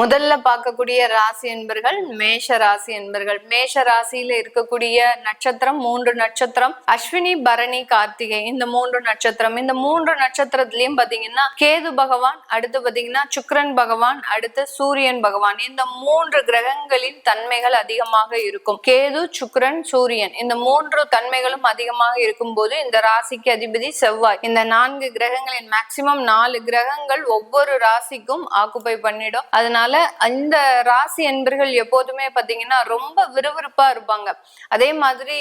முதல்ல பார்க்கக்கூடிய ராசி என்பர்கள் மேஷ ராசி என்பர்கள். மேஷ ராசியில இருக்கக்கூடிய நட்சத்திரம் மூன்று நட்சத்திரம். அஸ்வினி பரணி கார்த்திகை. இந்த மூன்று நட்சத்திரம். இந்த மூன்று நட்சத்திரத்திலயும் பாத்தீங்கன்னா கேது பகவான் அடுத்து பாத்தீங்கன்னா சுக்கரன் பகவான் அடுத்து சூரியன் பகவான். இந்த மூன்று கிரகங்களின் தன்மைகள் அதிகமாக இருக்கும். கேது சுக்கரன் சூரியன். இந்த மூன்று தன்மைகளும் அதிகமாக இருக்கும் போது இந்த ராசிக்கு அதிபதி செவ்வாய். இந்த நான்கு கிரகங்களின் மேக்சிமம் நாலு கிரகங்கள் ஒவ்வொரு ராசிக்கும் ஆக்குப்பை பண்ணிடும். அதனால அதனால இந்த ராசி என்பர்கள் எப்போதுமே பாத்தீங்கன்னா ரொம்ப விறுவிறுப்பா இருப்பாங்க. அதே மாதிரி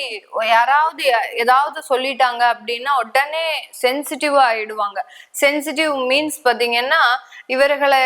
யாராவது ஏதாவது சொல்லிட்டாங்க அப்படின்னா உடனே சென்சிட்டிவா ஆயிடுவாங்க. சென்சிட்டிவ் மீன்ஸ் பாத்தீங்கன்னா இவர்களை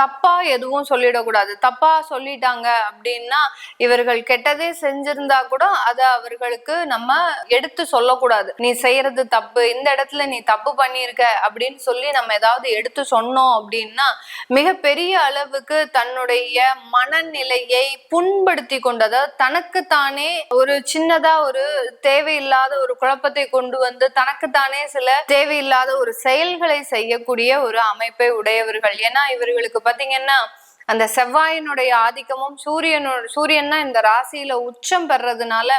தப்பா எதுவும் சொல்லிடக்கூடாது. தப்பா சொல்லிட்டாங்க அப்படின்னா இவர்கள் கெட்டதே செஞ்சிருந்தா கூட அதை அவர்களுக்கு நம்ம எடுத்து சொல்லக்கூடாது. நீ செய்யறது தப்பு இந்த இடத்துல நீ தப்பு பண்ணியிருக்க அப்படின்னு சொல்லி நம்ம ஏதாவது எடுத்து சொன்னோம் அப்படின்னா மிகப்பெரிய அளவுக்கு தன்னுடைய மனநிலையை புண்படுத்தி கொண்டதை. தனக்குத்தானே ஒரு சின்னதா ஒரு தேவையில்லாத ஒரு குழப்பத்தை கொண்டு வந்து தனக்குத்தானே சில தேவையில்லாத ஒரு செயல்களை செய்யக்கூடிய ஒரு அமைப்பை உடையவர்கள். ஏன்னா இவர்களுக்கு பாத்தீங்கன்னா அந்த செவ்வாயினுடைய ஆதிக்கமும் சூரியனோட சூரியன்னா இந்த ராசியில உச்சம் பெறதுனால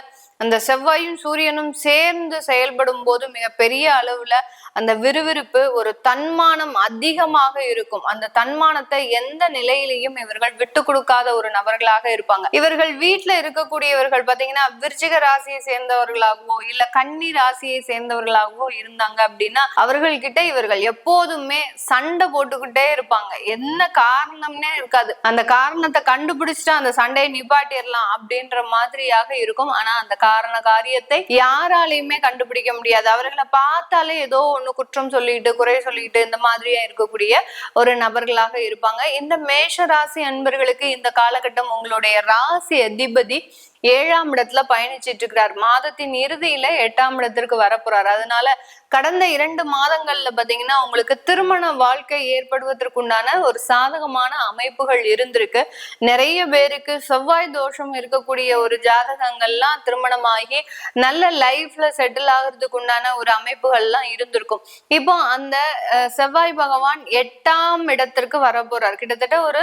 அந்த செவ்வாயும் சூரியனும் சேர்ந்து செயல்படும் போது மிகப்பெரிய அளவுல அந்த விறுவிறுப்பு ஒரு தன்மானம் அதிகமாக இருக்கும். அந்த தன்மானத்தை எந்த நிலையிலையும் இவர்கள் விட்டு கொடுக்காத ஒரு நபர்களாக இருப்பாங்க. இவர்கள் வீட்டுல இருக்கக்கூடியவர்கள் பாத்தீங்கன்னா விருச்சிக ராசியை சேர்ந்தவர்களாகவோ இல்ல கன்னி ராசியை சேர்ந்தவர்களாகவோ இருந்தாங்க அப்படின்னா அவர்கள் கிட்ட இவர்கள் எப்போதுமே சண்டை போட்டுக்கிட்டே இருப்பாங்க. என்ன காரணம்னே இருக்காது. அந்த காரணத்தை கண்டுபிடிச்சிட்டு அந்த சண்டையை நிப்பாட்டிடலாம் அப்படின்ற மாதிரியாக இருக்கும். ஆனா அந்த காரண காரியத்தை யாராலையுமே கண்டுபிடிக்க முடியாது. அவர்களை பார்த்தாலே ஏதோ ஒண்ணு குற்றம் சொல்லிட்டு குறை சொல்லிட்டு இந்த மாதிரியா இருக்கக்கூடிய ஒரு நபர்களாக இருப்பாங்க. இந்த மேஷ ராசி அன்பர்களுக்கு இந்த காலகட்டம் உங்களுடைய ராசி அதிபதி ஏழாம் இடத்துல பயணிச்சிட்டு இருக்கிறார். மாதத்தின் இறுதியில எட்டாம் இடத்திற்கு வரப்போறாரு. அதனால கடந்த இரண்டு மாதங்கள்ல பாத்தீங்கன்னா உங்களுக்கு திருமண வாழ்க்கை ஏற்படுவதற்குண்டான ஒரு சாதகமான அமைப்புகள் இருந்திருக்கு. நிறைய பேருக்கு செவ்வாய் தோஷம் இருக்கக்கூடிய ஒரு ஜாதகங்கள்லாம் திருமணமாகி நல்ல லைஃப்ல செட்டில் ஆகிறதுக்கு உண்டான ஒரு அமைப்புகள்லாம் இருந்திருக்கும். இப்போ அந்த செவ்வாய் பகவான் எட்டாம் இடத்திற்கு வரப்போறார். கிட்டத்தட்ட ஒரு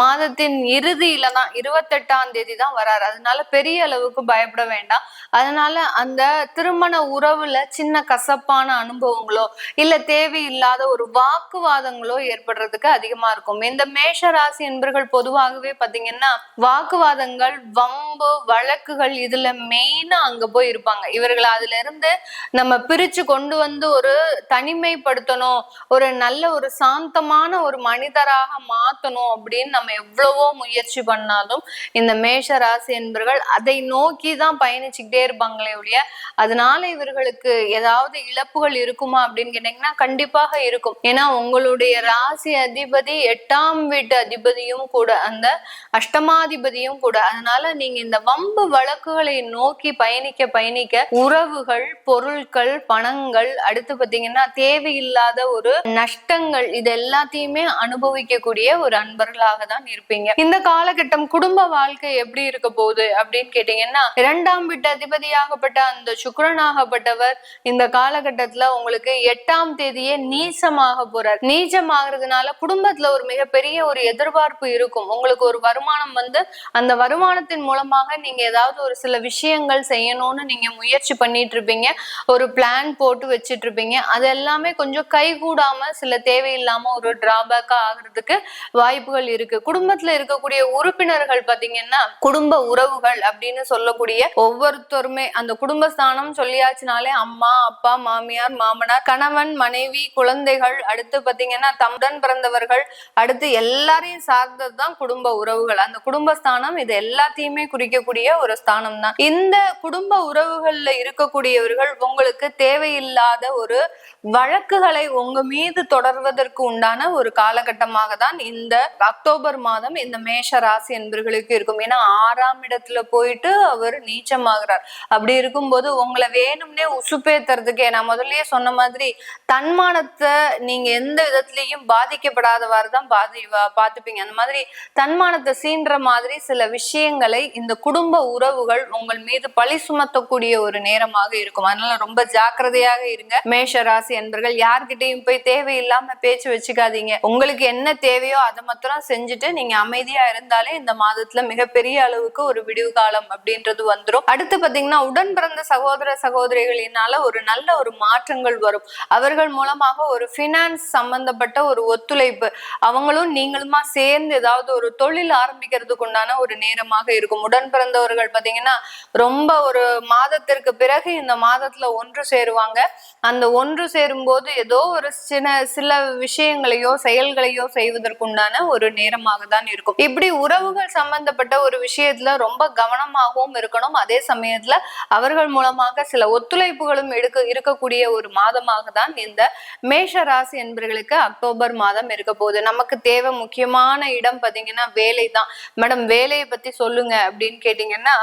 மாதத்தின் இறுதியில தான் இருபத்தெட்டாம் தேதி தான் வராரு. அதனால பெரிய அளவுக்கு பயப்பட வேண்டாம். அதனால அந்த திருமண உறவுல சின்ன கசப்பான அனுபவங்களோ இல்ல தேவையில்லாத ஒரு வாக்குவாதங்களோ ஏற்படுறதுக்கு அதிகமா இருக்கும். இந்த மேஷ ராசி என்பர்கள் பொதுவாகவே பாத்தீங்கன்னா வாக்குவாதங்கள் வம்பு வழக்குகள் இதுல மெயின் அப்படின்னு அங்க போய் இருப்பாங்க இவர்களை அதுல இருந்து நம்ம பிரிச்சு கொண்டு வந்து ஒரு தனிமைப்படுத்தணும் ஒரு நல்ல ஒரு சாந்தமான ஒரு மனிதராக மாத்தணும் அப்படின்னு நம்ம எவ்வளவோ முயற்சி பண்ணாலும் இந்த மேஷ ராசி என்பர்கள் அதை நோக்கி தான் பயணிச்சுக்கிட்டே இருப்பாங்களே ஒழிய அதனால இவர்களுக்கு ஏதாவது இழப்புகள் இருக்குமா அப்படின்னு கேட்டீங்கன்னா கண்டிப்பாக இருக்கும். ஏன்னா உங்களுடைய ராசி அதிபதி எட்டாம் வீட்டு அதிபதியும் கூட அந்த அஷ்டமாதிபதியும் கூட அதனால நீங்க இந்த வம்பு வழக்குகளை நோக்கி பயணிக்க பயணிக்க உறவுகள் பொருட்கள் பணங்கள் அடுத்து பாத்தீங்கன்னா தேவையில்லாத ஒரு நஷ்டங்கள் இது எல்லாத்தையுமே அனுபவிக்கக்கூடிய ஒரு அன்பர்களாக தான் இருப்பீங்க. இந்த காலகட்டம் குடும்ப வாழ்க்கை எப்படி இருக்க போகுது அப்படின்னு கேட்டீங்கன்னா இரண்டாம் வீட்டு அதிபதியாகப்பட்ட அந்த சுக்கரனாகப்பட்டவர் இந்த காலகட்டத்துல உங்களுக்கு எட்டாம் தேதியே நீசமாக போறார். நீச்சமாகிறதுனால குடும்பத்துல ஒரு மிகப்பெரிய ஒரு எதிர்பார்ப்பு இருக்கும். உங்களுக்கு ஒரு வருமானம் வந்து அந்த வருமானத்தின் மூலமாக நீங்க ஏதாவது ஒரு சில விஷயங்கள் செய்யணும்னு நீங்க முயற்சி பண்ணிட்டு இருப்பீங்க ஒரு பிளான் போட்டு வச்சிட்டு இருப்பீங்க அது எல்லாமே கொஞ்சம் கைகூடாம சில தேவையில்லாம ஒரு டிராபேக்கா ஆகுறதுக்கு வாய்ப்புகள் இருக்கு. குடும்பத்துல இருக்கக்கூடிய உறுப்பினர்கள் பாத்தீங்கன்னா குடும்ப உறவுகள் அப்படின்னு சொல்லக்கூடிய ஒவ்வொருத்தருமே அந்த குடும்பஸ்தானம் சொல்லியாச்சுனாலே அம்மா அப்பா மாமியார் மாமனார் கணவன் மனைவி குழந்தைகள் அடுத்து பாத்தீங்கன்னா தம்முடன் பிறந்தவர்கள் அடுத்து எல்லாரையும் சார்ந்ததுதான் குடும்ப உறவுகள். அந்த குடும்பஸ்தானம் இது எல்லாத்தையுமே குறிக்கக்கூடிய ஒரு ஸ்தானம் தான் இந்த குடும்ப உறவுகள்ல இருக்கக்கூடியவர்கள் உங்களுக்கு தேவையில்லாத ஒரு வழக்குகளை உங்க மீது தொடர்வதற்கு உண்டான ஒரு காலகட்டமாக தான் இந்த அக்டோபர் மாதம் இந்த மேஷ ராசி என்பர்களுக்கு இருக்கும். ஏன்னா ஆறாம் இடத்துல போயிட்டு அவர் நீச்சமாகிறார். அப்படி இருக்கும்போது உங்களை வேணும்னே உசுப்பேத்துறதுக்கே நான் முதல்லயே சொன்ன மாதிரி தன்மானத்தை நீங்க எந்த விதத்திலையும் பாதிக்கப்படாதவாறு தான் பாதி பார்த்துப்பீங்க. அந்த மாதிரி தன்மானத்தை சீன்ற மாதிரி சில விஷயங்களை இந்த குடும்ப உறவுகள் உங்கள் மீது மீது பழி சுமத்தக்கூடிய ஒரு நேரமாக இருக்கும். அதனால ரொம்ப ஜாக்கிரதையாக இருங்க. மேஷ ராசி என்பர்கள் யார்கிட்டையும் போய் தேவையில்லாம பேச்சு வச்சுக்காதீங்க. உங்களுக்கு என்ன தேவையோ அதை மாத்திரம் செஞ்சுட்டு நீங்க அமைதியா இருந்தாலே இந்த மாதத்துல மிகப்பெரிய அளவுக்கு ஒரு விடிவு காலம் அப்படின்றது வந்துடும் அடுத்து பாத்தீங்கன்னா உடன் பிறந்த சகோதர சகோதரிகளினால ஒரு நல்ல ஒரு மாற்றங்கள் வரும். அவர்கள் மூலமாக ஒரு பினான்ஸ் சம்பந்தப்பட்ட ஒரு ஒத்துழைப்பு அவங்களும் நீங்களுமா சேர்ந்து ஏதாவது ஒரு தொழில் ஆரம்பிக்கிறதுக்கு உண்டான ஒரு நேரமாக இருக்கும். உடன் பிறந்தவர்கள் பாத்தீங்கன்னா ரொம்ப ரொம்ப ஒரு மாதத்திற்கு பிறகு இந்த மாதத்துல ஒன்று சேருவாங்க. அந்த ஒன்று சேரும்போது ஏதோ ஒரு சின்ன சில விஷயங்களையோ செயல்களையோ செய்வதற்குண்டான ஒரு நேரமாக தான் இருக்கும். இப்படி உறவுகள் சம்பந்தப்பட்ட ஒரு விஷயத்துல ரொம்ப கவனமாகவும் இருக்கணும். அதே சமயத்துல அவர்கள் மூலமாக சில ஒத்துழைப்புகளும் எடுக்க இருக்கக்கூடிய ஒரு மாதமாக தான் இந்த மேஷ ராசி என்பவர்களுக்கு அக்டோபர் மாதம் இருக்க போகுது. நமக்கு தேவை முக்கியமான இடம் பாத்தீங்கன்னா வேலை தான். மேடம் வேலையை பத்தி சொல்லுங்க அப்படின்னு கேட்டீங்கன்னா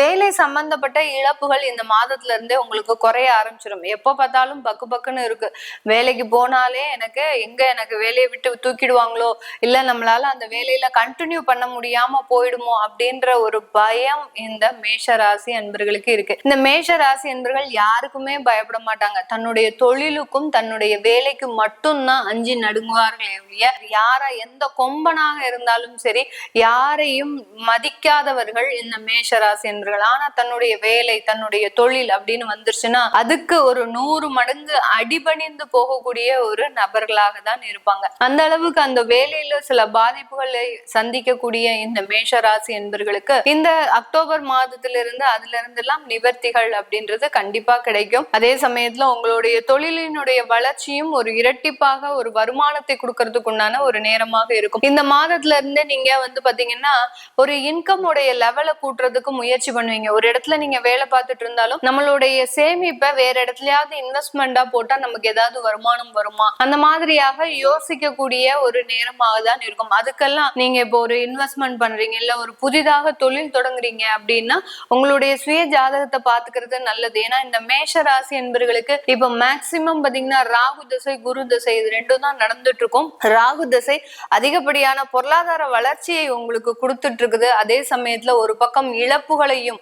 வேலை சம்பந்தப்பட்ட இழப்புகள் இந்த மாதத்துல இருந்தே உங்களுக்கு குறைய ஆரம்பிச்சிடும் எப்போ பார்த்தாலும் பக்கு பக்குன்னு இருக்கு. வேலைக்கு போனாலே எனக்கு எங்க எனக்கு வேலையை விட்டு தூக்கிடுவாங்களோ இல்ல நம்மளால அந்த வேலையில கண்டினியூ பண்ண முடியாம போயிடுமோ அப்படின்ற ஒரு பயம் இந்த மேஷ ராசி அன்பர்களுக்கு இருக்கு. இந்த மேஷ ராசி அன்பர்கள் யாருக்குமே பயப்பட மாட்டாங்க. தன்னுடைய தொழிலுக்கும் தன்னுடைய வேலைக்கும் மட்டும்தான் அஞ்சு நடுங்குவார்களே ஒழிய யார எந்த கொம்பனாக இருந்தாலும் சரி யாரையும் மதிக்காதவர்கள் இந்த மேஷ ராசி அன்பர்கள். ஆனா தன்னுடைய வேலை தன்னுடைய தொழில் அப்படின்னு வந்துருச்சுன்னா அதுக்கு ஒரு நூறு மடங்கு அடிபணிந்து போகக்கூடிய ஒரு நபர்களாக தான் இருப்பாங்க. அந்த அளவுக்கு அந்த வேலையில சில பாதிப்புகளை சந்திக்கக்கூடிய இந்த மேஷ ராசி என்பர்களுக்கு இந்த அக்டோபர் மாதத்திலிருந்து அதுல இருந்து எல்லாம் நிவர்த்திகள் அப்படின்றது கண்டிப்பா கிடைக்கும். அதே சமயத்துல உங்களுடைய தொழிலினுடைய வளர்ச்சியும் ஒரு இரட்டிப்பாக ஒரு வருமானத்தை கொடுக்கறதுக்கு உண்டான ஒரு நேரமாக இருக்கும். இந்த மாதத்துல இருந்து நீங்க வந்து பாத்தீங்கன்னா ஒரு இன்கம் உடைய லெவலை கூட்டுறதுக்கு முயற்சி பண்ணுவீங்க. ஒரு இடத்துல நீங்க வேலை பார்த்துட்டு இருந்தாலும் நம்மளுடைய சேமிப்பை வேற இடத்துலயாவது இன்வெஸ்ட்மெண்டா போட்டா நமக்கு ஏதாவது வருமானம் வருமா? அந்த மாதிரியாக யோசிக்கக்கூடிய ஒரு நேரமாக தான் இருக்கும். அதுக்கெல்லாம் நீங்க இப்போ ஒரு இன்வெஸ்ட்மெண்ட் பண்றீங்க இல்ல ஒரு புதிதாக தொழில் தொடங்குறீங்க அப்படின்னா உங்களுடைய சுய ஜாதகத்தை பாத்துக்கிறது நல்லது. ஏன்னா இந்த மேஷ ராசி என்பர்களுக்கு இப்ப மேக்சிமம் பாத்தீங்கன்னா ராகு திசை குரு திசை இது ரெண்டும் தான் நடந்துட்டு இருக்கும் ராகு திசை அதிகப்படியான பொருளாதார வளர்ச்சியை உங்களுக்கு கொடுத்துட்டு இருக்குது அதே சமயத்துல ஒரு பக்கம் இழப்புகளையும்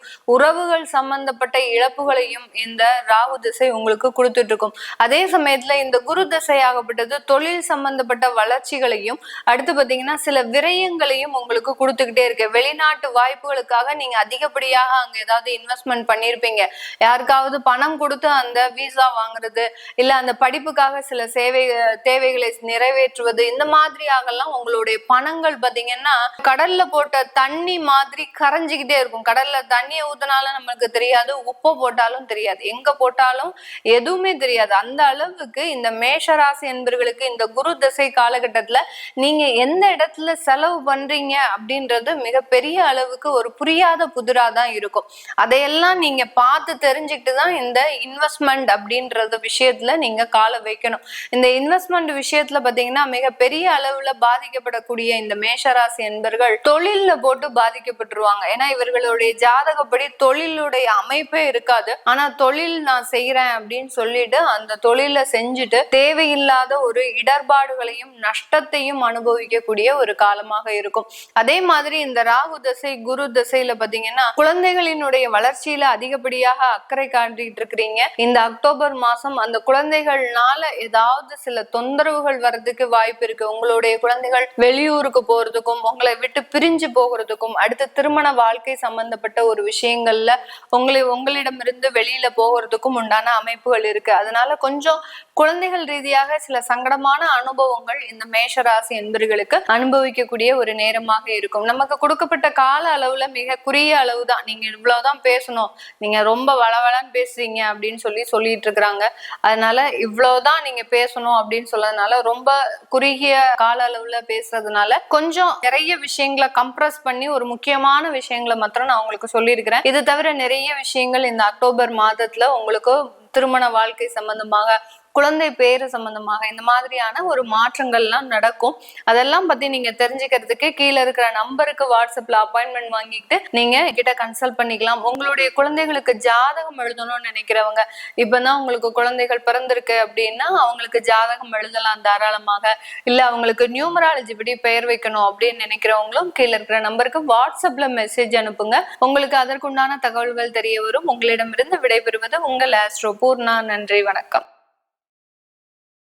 உறவுகள் சம்பந்தப்பட்ட இழப்புகளையும் இந்த ராகு திசை உங்களுக்கு கொடுத்துட்டு இருக்கும் அதே சமயத்துல இந்த குரு திசையாகப்பட்டது தொழில் சம்பந்தப்பட்ட வளர்ச்சிகளையும் அடுத்து பாத்தீங்கன்னா சில விரயங்களையும் உங்களுக்கு கொடுத்துக்கிட்டே இருக்கு. வெளிநாட்டு வாய்ப்புகளுக்காக நீங்க அதிகப்படியாக அங்க ஏதாவது இன்வெஸ்ட்மெண்ட் பண்ணிருப்பீங்க. யாருக்காவது பணம் கொடுத்து அந்த விசா வாங்குறது இல்ல அந்த படிப்புக்காக சில சேவை தேவைகளை நிறைவேற்றுவது இந்த மாதிரியாகலாம் உங்களுடைய பணங்கள் பாத்தீங்கன்னா கடல்ல போட்ட தண்ணி மாதிரி கரைஞ்சிக்கிட்டே இருக்கும். கடல்ல தண்ணியை ஊத்த ஊத்தினாலும் நம்மளுக்கு தெரியாது? உப்பு போட்டாலும் தெரியாது. எங்க போட்டாலும் எதுவுமே தெரியாது. அந்த அளவுக்கு இந்த மேஷராசி என்பர்களுக்கு இந்த குரு திசை காலகட்டத்துல நீங்க எந்த இடத்துல செலவு பண்றீங்க அப்படின்றது மிகப்பெரிய அளவுக்கு ஒரு புரியாத புதிரா தான் இருக்கும். அதையெல்லாம் நீங்க பார்த்து தெரிஞ்சுக்கிட்டு தான் இந்த இன்வெஸ்ட்மெண்ட் அப்படின்றது விஷயத்துல நீங்க காலை வைக்கணும். இந்த இன்வெஸ்ட்மெண்ட் விஷயத்துல பாத்தீங்கன்னா மிகப்பெரிய அளவுல பாதிக்கப்படக்கூடிய இந்த மேஷராசி என்பர்கள் தொழில்ல போட்டு பாதிக்கப்பட்டுருவாங்க. ஏன்னா இவர்களுடைய ஜாதகப்படி தொழிலுடைய அமைப்பே இருக்காது. ஆனா தொழில் நான் செய்யறேன் அப்படின்னு சொல்லிட்டு அந்த தொழிலை செஞ்சுட்டு தேவையில்லாத ஒரு இடர்பாடுகளையும் நஷ்டத்தையும் அனுபவிக்கக்கூடிய ஒரு காலமாக இருக்கும். அதே மாதிரி இந்த ராகு தசை குரு தசையில பாத்தீங்கன்னா குழந்தைகளினுடைய வளர்ச்சியில அதிகப்படியாக அக்கறை காட்டிட்டு இருக்கிறீங்க. இந்த அக்டோபர் மாசம் அந்த குழந்தைகள்னால ஏதாவது சில தொந்தரவுகள் வர்றதுக்கு வாய்ப்பு இருக்கு. உங்களுடைய குழந்தைகள் வெளியூருக்கு போறதுக்கும் உங்களை விட்டு பிரிஞ்சு போகிறதுக்கும் அடுத்து திருமண வாழ்க்கை சம்பந்தப்பட்ட ஒரு விஷயங்கள்ல உங்களை உங்களிடமிருந்து வெளியில போகிறதுக்கும் உண்டான அமைப்புகள் இருக்கு. அதனால கொஞ்சம் குழந்தைகள் ரீதியாக சில சங்கடமான அனுபவங்கள் இந்த மேஷராசி என்பர்களுக்கு அனுபவிக்கக்கூடிய ஒரு நேரமாக இருக்கும். நமக்கு கொடுக்கப்பட்ட கால அளவுல மிக குறுகிய அளவு தான் நீங்க இவ்வளவுதான் பேசணும். நீங்க ரொம்ப வளவளன்னு பேசுறீங்க அப்படின்னு சொல்லி சொல்லிட்டு இருக்கிறாங்க. அதனால இவ்வளவுதான் நீங்க பேசணும் அப்படின்னு சொல்லறதுனால ரொம்ப குறுகிய கால அளவுல பேசுறதுனால கொஞ்சம் நிறைய விஷயங்களை கம்ப்ரஸ் பண்ணி ஒரு முக்கியமான விஷயங்களை மாத்திரம் நான் உங்களுக்கு சொல்லியிருக்கிறேன். இது தவிர நிறைய விஷயங்கள் இந்த அக்டோபர் மாதத்துல உங்களுக்கு திருமண வாழ்க்கை சம்பந்தமாக குழந்தை பேரு சம்பந்தமாக இந்த மாதிரியான ஒரு மாற்றங்கள்லாம் நடக்கும். அதெல்லாம் பத்தி நீங்க தெரிஞ்சுக்கிறதுக்கு கீழே இருக்கிற நம்பருக்கு வாட்ஸ்அப்ல அப்பாயின்மெண்ட் வாங்கிட்டு நீங்க கிட்ட கன்சல்ட் பண்ணிக்கலாம். உங்களுடைய குழந்தைகளுக்கு ஜாதகம் எழுதணும்னு நினைக்கிறவங்க இப்பதான் உங்களுக்கு குழந்தைகள் பிறந்திருக்கு அப்படின்னா அவங்களுக்கு ஜாதகம் எழுதலாம் தாராளமாக. இல்ல அவங்களுக்கு நியூமராலஜி படி பெயர் வைக்கணும் அப்படின்னு நினைக்கிறவங்களும் கீழே இருக்கிற நம்பருக்கு வாட்ஸ்அப்ல மெசேஜ் அனுப்புங்க. உங்களுக்கு அதற்குண்டான தகவல்கள் தெரிய வரும். உங்களிடமிருந்து விடைபெறுவது உங்கள் ஆஸ்ட்ரோ பூர்ணா. நன்றி வணக்கம்.